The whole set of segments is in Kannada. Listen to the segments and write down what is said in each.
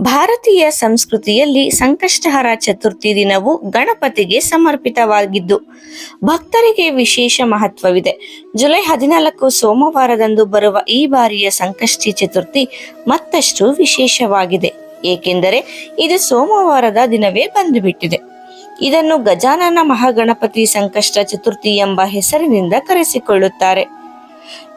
ಭಾರತೀಯ ಸಂಸ್ಕೃತಿಯಲ್ಲಿ ಸಂಕಷ್ಟಹರ ಚತುರ್ಥಿ ದಿನವು ಗಣಪತಿಗೆ ಸಮರ್ಪಿತವಾಗಿದ್ದು, ಭಕ್ತರಿಗೆ ವಿಶೇಷ ಮಹತ್ವವಿದೆ. ಜುಲೈ ಹದಿನಾಲ್ಕು ಸೋಮವಾರದಂದು ಬರುವ ಈ ಬಾರಿಯ ಸಂಕಷ್ಟಿ ಚತುರ್ಥಿ ಮತ್ತಷ್ಟು ವಿಶೇಷವಾಗಿದೆ. ಏಕೆಂದರೆ ಇದು ಸೋಮವಾರದ ದಿನವೇ ಬಂದುಬಿಟ್ಟಿದೆ. ಇದನ್ನು ಗಜಾನನ ಮಹಾಗಣಪತಿ ಸಂಕಷ್ಟ ಚತುರ್ಥಿ ಎಂಬ ಹೆಸರಿನಿಂದ ಕರೆಸಿಕೊಳ್ಳುತ್ತಾರೆ.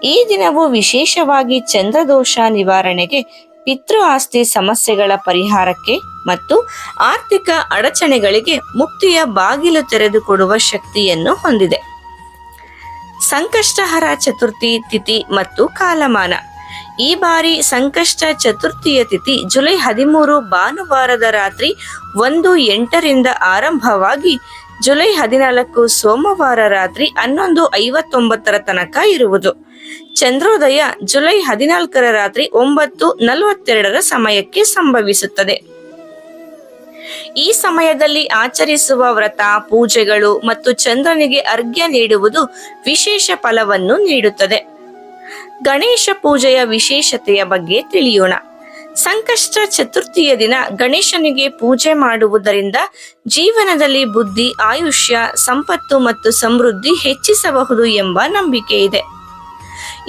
ಈ ದಿನವು ವಿಶೇಷವಾಗಿ ಚಂದ್ರದೋಷ ನಿವಾರಣೆಗೆ ಪಿತೃ ಆಸ್ತಿ ಸಮಸ್ಯೆಗಳ ಪರಿಹಾರಕ್ಕೆ ಮತ್ತು ಆರ್ಥಿಕ ಅಡಚಣೆಗಳಿಗೆ ಮುಕ್ತಿಯ ಬಾಗಿಲು ತೆರೆದುಕೊಡುವ ಶಕ್ತಿಯನ್ನು ಹೊಂದಿದೆ. ಸಂಕಷ್ಟಹರ ಚತುರ್ಥಿ ತಿಥಿ ಮತ್ತು ಕಾಲಮಾನ. ಈ ಬಾರಿ ಸಂಕಷ್ಟ ಚತುರ್ಥಿಯ ತಿಥಿ ಜುಲೈ ಹದಿಮೂರು ಭಾನುವಾರದ ರಾತ್ರಿ ಒಂದು ಎಂಟರಿಂದ ಆರಂಭವಾಗಿ ಜುಲೈ ಹದಿನಾಲ್ಕು ಸೋಮವಾರ ರಾತ್ರಿ ಹನ್ನೊಂದು ಐವತ್ತೊಂಬತ್ತರ ತನಕ ಇರುವುದು. ಚಂದ್ರೋದಯ ಜುಲೈ ಹದಿನಾಲ್ಕರ ರಾತ್ರಿ ಒಂಬತ್ತು ನಲವತ್ತೆರಡರ ಸಮಯಕ್ಕೆ ಸಂಭವಿಸುತ್ತದೆ. ಈ ಸಮಯದಲ್ಲಿ ಆಚರಿಸುವ ವ್ರತ, ಪೂಜೆಗಳು ಮತ್ತು ಚಂದ್ರನಿಗೆ ಅರ್ಘ್ಯ ನೀಡುವುದು ವಿಶೇಷ ಫಲವನ್ನು ನೀಡುತ್ತದೆ. ಗಣೇಶ ಪೂಜೆಯ ವಿಶೇಷತೆಯ ಬಗ್ಗೆ ತಿಳಿಯೋಣ. ಸಂಕಷ್ಟ ಚತುರ್ಥಿಯ ದಿನ ಗಣೇಶನಿಗೆ ಪೂಜೆ ಮಾಡುವುದರಿಂದ ಜೀವನದಲ್ಲಿ ಬುದ್ಧಿ, ಆಯುಷ್ಯ, ಸಂಪತ್ತು ಮತ್ತು ಸಮೃದ್ಧಿ ಹೆಚ್ಚಿಸಬಹುದು ಎಂಬ ನಂಬಿಕೆ ಇದೆ.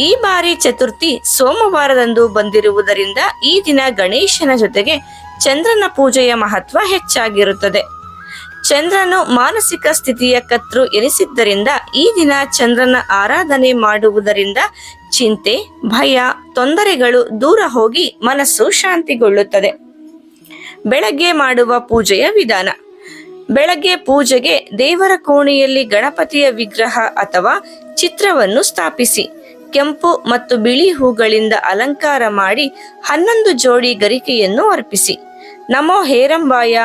ಈ ಬಾರಿ ಚತುರ್ಥಿ ಸೋಮವಾರದಂದು ಬಂದಿರುವುದರಿಂದ ಈ ದಿನ ಗಣೇಶನ ಜೊತೆಗೆ ಚಂದ್ರನ ಪೂಜೆಯ ಮಹತ್ವ ಹೆಚ್ಚಾಗಿರುತ್ತದೆ. ಚಂದ್ರನು ಮಾನಸಿಕ ಸ್ಥಿತಿಯ ಕತ್ರು ಎನಿಸಿದ್ದರಿಂದ ಈ ದಿನ ಚಂದ್ರನ ಆರಾಧನೆ ಮಾಡುವುದರಿಂದ ಚಿಂತೆ, ಭಯ, ತೊಂದರೆಗಳು ದೂರ ಹೋಗಿ ಮನಸ್ಸು ಶಾಂತಿಗೊಳ್ಳುತ್ತದೆ. ಬೆಳಗ್ಗೆ ಮಾಡುವ ಪೂಜೆಯ ವಿಧಾನ. ಬೆಳಗ್ಗೆ ಪೂಜೆಗೆ ದೇವರ ಕೋಣೆಯಲ್ಲಿ ಗಣಪತಿಯ ವಿಗ್ರಹ ಅಥವಾ ಚಿತ್ರವನ್ನು ಸ್ಥಾಪಿಸಿ, ಕೆಂಪು ಮತ್ತು ಬಿಳಿ ಹೂಗಳಿಂದ ಅಲಂಕಾರ ಮಾಡಿ ಹನ್ನೊಂದು ಜೋಡಿ ಗರಿಕೆಯನ್ನು ಅರ್ಪಿಸಿ. ನಮೋ ಹೇರಂಬಾಯ,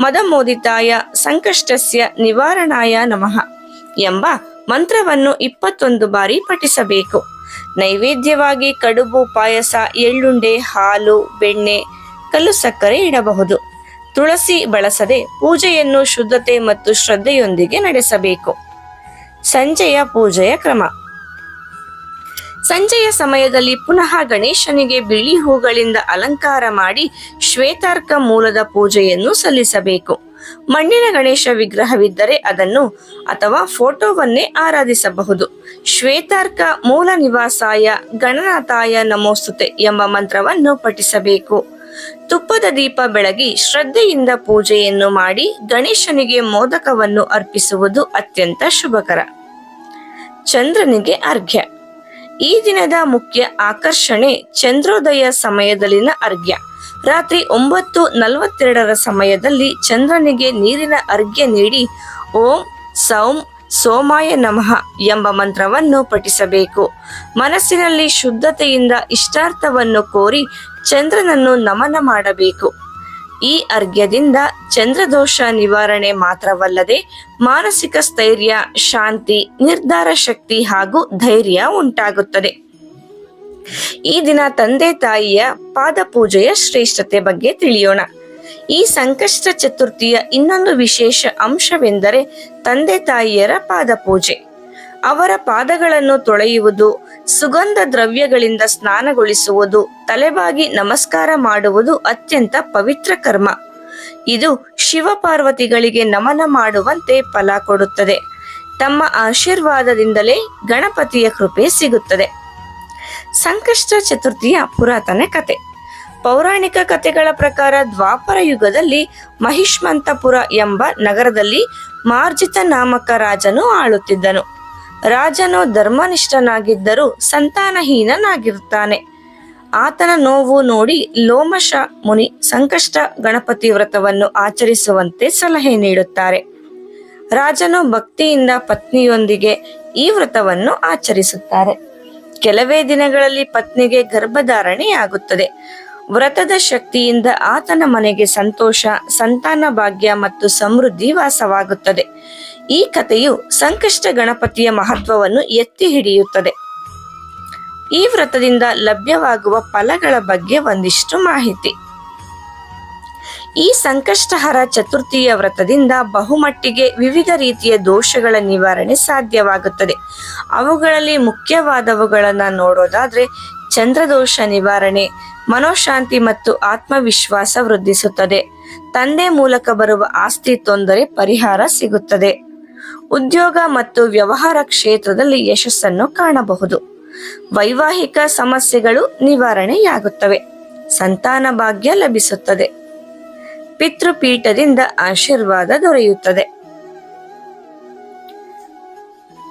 ಮದಮೋದಿತಾಯ, ಸಂಕಷ್ಟಸ್ಯ, ನಿವಾರಣಾಯ ನಮಃ ಎಂಬ ಮಂತ್ರವನ್ನು ಇಪ್ಪತ್ತೊಂದು ಬಾರಿ ಪಠಿಸಬೇಕು. ನೈವೇದ್ಯವಾಗಿ ಕಡುಬು ಪಾಯಸ, ಎಳ್ಳುಂಡೆ, ಹಾಲು, ಬೆಣ್ಣೆ, ಕಲ್ಲು ಸಕ್ಕರೆ ಇಡಬಹುದು. ತುಳಸಿ ಬಳಸದೆ ಪೂಜೆಯನ್ನು ಶುದ್ಧತೆ ಮತ್ತು ಶ್ರದ್ಧೆಯೊಂದಿಗೆ ನಡೆಸಬೇಕು. ಸಂಜೆಯ ಪೂಜೆಯ ಕ್ರಮ. ಸಂಜೆಯ ಸಮಯದಲ್ಲಿ ಪುನಃ ಗಣೇಶನಿಗೆ ಬಿಳಿ ಹೂಗಳಿಂದ ಅಲಂಕಾರ ಮಾಡಿ ಶ್ವೇತಾರ್ಕ ಮೂಲದ ಪೂಜೆಯನ್ನು ಸಲ್ಲಿಸಬೇಕು. ಮಣ್ಣಿನ ಗಣೇಶ ವಿಗ್ರಹವಿದ್ದರೆ ಅದನ್ನು ಅಥವಾ ಫೋಟೋವನ್ನೇ ಆರಾಧಿಸಬಹುದು. ಶ್ವೇತಾರ್ಕ ಮೂಲ ನಿವಾಸಾಯ ಗಣನಾಥಾಯ ನಮೋಸ್ತುತೆ ಎಂಬ ಮಂತ್ರವನ್ನು ಪಠಿಸಬೇಕು. ತುಪ್ಪದ ದೀಪ ಬೆಳಗಿ ಶ್ರದ್ಧೆಯಿಂದ ಪೂಜೆಯನ್ನು ಮಾಡಿ ಗಣೇಶನಿಗೆ ಮೋದಕವನ್ನು ಅರ್ಪಿಸುವುದು ಅತ್ಯಂತ ಶುಭಕರ. ಚಂದ್ರನಿಗೆ ಅರ್ಘ್ಯ. ಈ ದಿನದ ಮುಖ್ಯ ಆಕರ್ಷಣೆ ಚಂದ್ರೋದಯ ಸಮಯದಲ್ಲಿನ ಅರ್ಘ್ಯ. ರಾತ್ರಿ ಒಂಬತ್ತು ನಲವತ್ತೆರಡರ ಸಮಯದಲ್ಲಿ ಚಂದ್ರನಿಗೆ ನೀರಿನ ಅರ್ಘ್ಯ ನೀಡಿ ಓಂ ಸೌಂ ಸೋಮಾಯ ನಮಃ ಎಂಬ ಮಂತ್ರವನ್ನು ಪಠಿಸಬೇಕು. ಮನಸ್ಸಿನಲ್ಲಿ ಶುದ್ಧತೆಯಿಂದ ಇಷ್ಟಾರ್ಥವನ್ನು ಕೋರಿ ಚಂದ್ರನನ್ನು ನಮನ ಮಾಡಬೇಕು. ಈ ಅರ್ಘ್ಯದಿಂದ ಚಂದ್ರದೋಷ ನಿವಾರಣೆ ಮಾತ್ರವಲ್ಲದೆ ಮಾನಸಿಕ ಸ್ಥೈರ್ಯ, ಶಾಂತಿ, ನಿರ್ಧಾರ ಶಕ್ತಿ ಹಾಗೂ ಧೈರ್ಯ ಉಂಟಾಗುತ್ತದೆ. ಈ ದಿನ ತಂದೆ ತಾಯಿಯ ಪಾದ ಪೂಜೆಯ ಶ್ರೇಷ್ಠತೆ ಬಗ್ಗೆ ತಿಳಿಯೋಣ. ಈ ಸಂಕಷ್ಟ ಚತುರ್ಥಿಯ ಇನ್ನೊಂದು ವಿಶೇಷ ಅಂಶವೆಂದರೆ ತಂದೆ ತಾಯಿಯರ ಪಾದ ಪೂಜೆ. ಅವರ ಪಾದಗಳನ್ನು ತೊಳೆಯುವುದು ಸುಗಂಧ ದ್ರವ್ಯಗಳಿಂದ ಸ್ನಾನಗೊಳಿಸುವುದು, ತಲೆಬಾಗಿ ನಮಸ್ಕಾರ ಮಾಡುವುದು ಅತ್ಯಂತ ಪವಿತ್ರ ಕರ್ಮ. ಇದು ಶಿವಪಾರ್ವತಿಗಳಿಗೆ ನಮನ ಮಾಡುವಂತೆ ಫಲ ಕೊಡುತ್ತದೆ. ತಮ್ಮ ಆಶೀರ್ವಾದದಿಂದಲೇ ಗಣಪತಿಯ ಕೃಪೆ ಸಿಗುತ್ತದೆ. ಸಂಕಷ್ಟ ಚತುರ್ಥಿಯ ಪುರಾತನ ಕತೆ. ಪೌರಾಣಿಕ ಕಥೆಗಳ ಪ್ರಕಾರ ದ್ವಾಪರ ಯುಗದಲ್ಲಿ ಮಹಿಷ್ಮಂತಪುರ ಎಂಬ ನಗರದಲ್ಲಿ ಮಾರ್ಜಿತ ನಾಮಕ ರಾಜನು ಆಳುತ್ತಿದ್ದನು. ರಾಜನು ಧರ್ಮನಿಷ್ಠನಾಗಿದ್ದರೂ ಸಂತಾನಹೀನನಾಗಿರುತ್ತಾನೆ. ಆತನ ನೋವು ನೋಡಿ ಲೋಮಶ ಮುನಿ ಸಂಕಷ್ಟ ಗಣಪತಿ ವ್ರತವನ್ನು ಆಚರಿಸುವಂತೆ ಸಲಹೆ ನೀಡುತ್ತಾರೆ. ರಾಜನು ಭಕ್ತಿಯಿಂದ ಪತ್ನಿಯೊಂದಿಗೆ ಈ ವ್ರತವನ್ನು ಆಚರಿಸುತ್ತಾರೆ. ಕೆಲವೇ ದಿನಗಳಲ್ಲಿ ಪತ್ನಿಗೆ ಗರ್ಭಧಾರಣೆಯಾಗುತ್ತದೆ. ವ್ರತದ ಶಕ್ತಿಯಿಂದ ಆತನ ಮನೆಗೆ ಸಂತೋಷ, ಸಂತಾನ ಭಾಗ್ಯ ಮತ್ತು ಸಮೃದ್ಧಿ ವಾಸವಾಗುತ್ತದೆ. ಈ ಕಥೆಯು ಸಂಕಷ್ಟ ಗಣಪತಿಯ ಮಹತ್ವವನ್ನು ಎತ್ತಿ ಹಿಡಿಯುತ್ತದೆ. ಈ ವ್ರತದಿಂದ ಲಭ್ಯವಾಗುವ ಫಲಗಳ ಬಗ್ಗೆ ಒಂದಿಷ್ಟು ಮಾಹಿತಿ. ಈ ಸಂಕಷ್ಟಹರ ಚತುರ್ಥಿಯ ವ್ರತದಿಂದ ಬಹುಮಟ್ಟಿಗೆ ವಿವಿಧ ರೀತಿಯ ದೋಷಗಳ ನಿವಾರಣೆ ಸಾಧ್ಯವಾಗುತ್ತದೆ. ಅವುಗಳಲ್ಲಿ ಮುಖ್ಯವಾದವುಗಳನ್ನು ನೋಡೋದಾದ್ರೆ ಚಂದ್ರದೋಷ ನಿವಾರಣೆ, ಮನೋಶಾಂತಿ ಮತ್ತು ಆತ್ಮವಿಶ್ವಾಸ ವೃದ್ಧಿಸುತ್ತದೆ. ತಂದೆ ಮೂಲಕ ಬರುವ ಆಸ್ತಿ ತೊಂದರೆ ಪರಿಹಾರ ಸಿಗುತ್ತದೆ. ಉದ್ಯೋಗ ಮತ್ತು ವ್ಯವಹಾರ ಕ್ಷೇತ್ರದಲ್ಲಿ ಯಶಸ್ಸನ್ನು ಕಾಣಬಹುದು. ವೈವಾಹಿಕ ಸಮಸ್ಯೆಗಳು ನಿವಾರಣೆಯಾಗುತ್ತವೆ. ಸಂತಾನ ಭಾಗ್ಯ ಲಭಿಸುತ್ತದೆ. ಪಿತೃಪೀಠದಿಂದ ಆಶೀರ್ವಾದ ದೊರೆಯುತ್ತದೆ.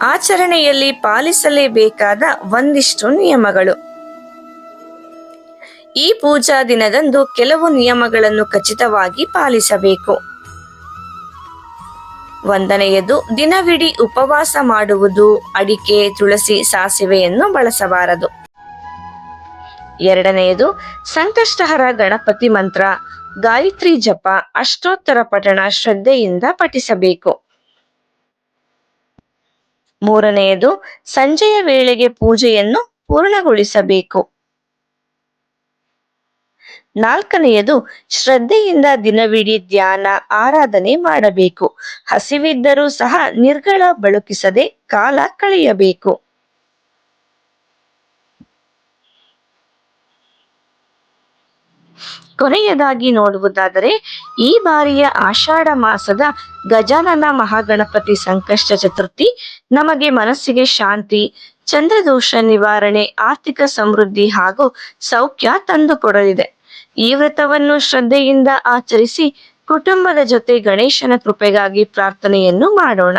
ಆಚರಣೆಯಲ್ಲಿ ಪಾಲಿಸಲೇಬೇಕಾದ ಒಂದಿಷ್ಟು ನಿಯಮಗಳು. ಈ ಪೂಜಾ ದಿನದಂದು ಕೆಲವು ನಿಯಮಗಳನ್ನು ಖಚಿತವಾಗಿ ಪಾಲಿಸಬೇಕು. ಒಂದನೆಯದು ದಿನವಿಡೀ ಉಪವಾಸ ಮಾಡುವುದು ಅಡಿಕೆ, ತುಳಸಿ, ಸಾಸಿವೆಯನ್ನು ಬಳಸಬಾರದು. ಎರಡನೆಯದು, ಸಂಕಷ್ಟಹರ ಗಣಪತಿ ಮಂತ್ರ, ಗಾಯತ್ರಿ ಜಪ, ಅಷ್ಟೋತ್ತರ ಪಠಣ ಶ್ರದ್ಧೆಯಿಂದ ಪಠಿಸಬೇಕು. ಮೂರನೆಯದು, ಸಂಜೆಯ ವೇಳೆಗೆ ಪೂಜೆಯನ್ನು ಪೂರ್ಣಗೊಳಿಸಬೇಕು. ನಾಲ್ಕನೆಯದು, ಶ್ರದ್ಧೆಯಿಂದ ದಿನವಿಡೀ ಧ್ಯಾನ, ಆರಾಧನೆ ಮಾಡಬೇಕು. ಹಸಿವಿದ್ದರೂ ಸಹ ನಿರ್ಗಳ ಬಳುಕಿಸದೆ ಕಾಲ ಕಳೆಯಬೇಕು. ಕೊನೆಯದಾಗಿ ನೋಡುವುದಾದರೆ, ಈ ಬಾರಿಯ ಆಷಾಢ ಮಾಸದ ಗಜಾನನ ಮಹಾಗಣಪತಿ ಸಂಕಷ್ಟ ಚತುರ್ಥಿ, ನಮಗೆ ಮನಸ್ಸಿಗೆ ಶಾಂತಿ, ಚಂದ್ರದೋಷ ನಿವಾರಣೆ, ಆರ್ಥಿಕ ಸಮೃದ್ಧಿ ಹಾಗೂ ಸೌಖ್ಯ ತಂದುಕೊಡಲಿದೆ. ಈ ವ್ರತವನ್ನು ಶ್ರದ್ಧೆಯಿಂದ ಆಚರಿಸಿ ಕುಟುಂಬದ ಜೊತೆ ಗಣೇಶನ ಕೃಪೆಗಾಗಿ ಪ್ರಾರ್ಥನೆಯನ್ನು ಮಾಡೋಣ.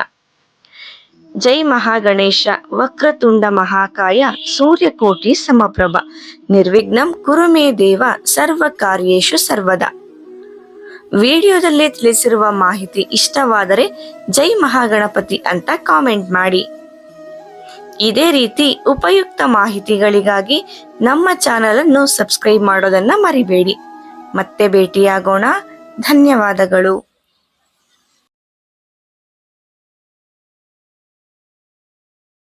ಜೈ ಮಹಾಗಣೇಶ, ವಕ್ರತುಂಡ ಮಹಾಕಾಯ, ಸೂರ್ಯಕೋಟಿ ಸಮಪ್ರಭ, ನಿರ್ವಿಘ್ನಂ ಕುರುಮೇ ದೇವ, ಸರ್ವ ಕಾರ್ಯೇಶು ಸರ್ವದಾ. ವಿಡಿಯೋದಲ್ಲಿ ತಿಳಿಸಿರುವ ಮಾಹಿತಿ ಇಷ್ಟವಾದರೆ ಜೈ ಮಹಾಗಣಪತಿ ಅಂತ ಕಾಮೆಂಟ್ ಮಾಡಿ. ಇದೇ ರೀತಿ ಉಪಯುಕ್ತ ಮಾಹಿತಿಗಳಿಗಾಗಿ ನಮ್ಮ ಚಾನಲ್ ಅನ್ನು ಸಬ್ಸ್ಕ್ರೈಬ್ ಮಾಡೋದನ್ನ ಮರಿಬೇಡಿ. ಮತ್ತೆ ಭೇಟಿಯಾಗೋಣ. ಧನ್ಯವಾದಗಳು.